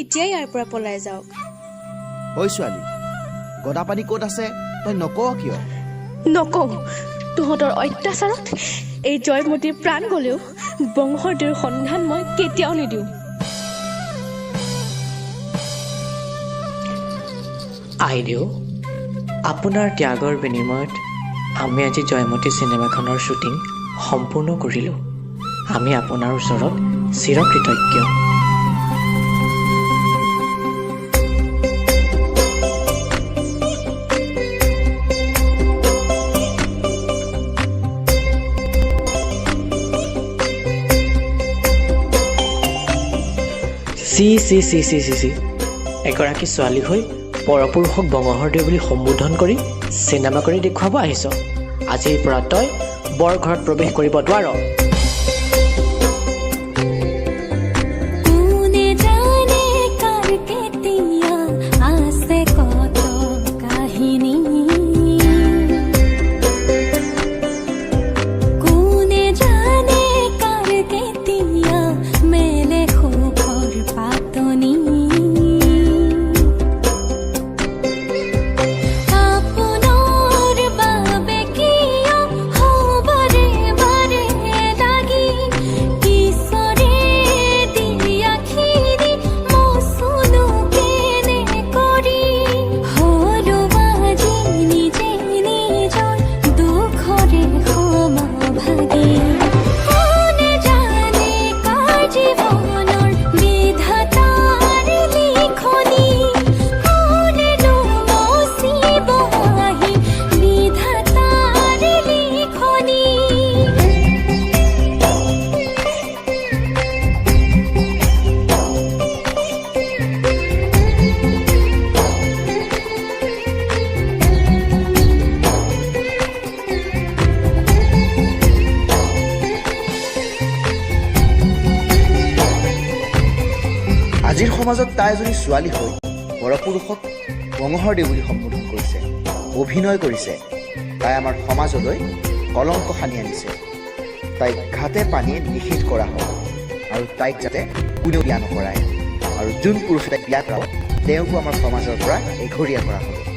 এতিয়াই ইয়াৰ পৰা পলাই যাওক। ঐ ছোৱালী গদাপানী ক'ত আছে? তই নকৱ কিয়? নকওঁ। তহঁতৰ অত্যাচাৰত এই জয়মতীৰ প্ৰাণ গ'লেও বংশৰ সন্ধান মই কেতিয়াও নিদিওঁ। আইদেউ আপোনাৰ ত্যাগৰ বিনিময়ত আমি আজি জয়মতী চিনেমাখনৰ শ্বুটিং সম্পূৰ্ণ কৰিলোঁ। আমি আপোনাৰ ওচৰত চিৰকৃতজ্ঞ। চি চি চি চি চি চি এগৰাকী ছোৱালী হৈ পৰপুৰুষক বঙহৰদেউ বুলি সম্বোধন কৰি চিনেমা কৰি দেখুৱাব আহিছ। আজিৰ পৰা তই বৰ ঘৰত প্ৰৱেশ কৰিব নোৱাৰ সমাজত তাই এজনী ছোৱালী হৈ পৰপুৰুষক বঙহৰদেউ বুলি সম্বোধন কৰিছে অভিনয় কৰিছে। তাই আমাৰ সমাজলৈ কলংক সানি আনিছে। তাইক ঘাটে পানীয়ে নিষেধ কৰা হওক আৰু তাইক যাতে কোনেও বিয়া নকৰায় আৰু যোন পুৰুষে তাইক বিয়া কৰাব তেওঁকো আমাৰ সমাজৰ পৰা এঘৰীয়া কৰা হ'ব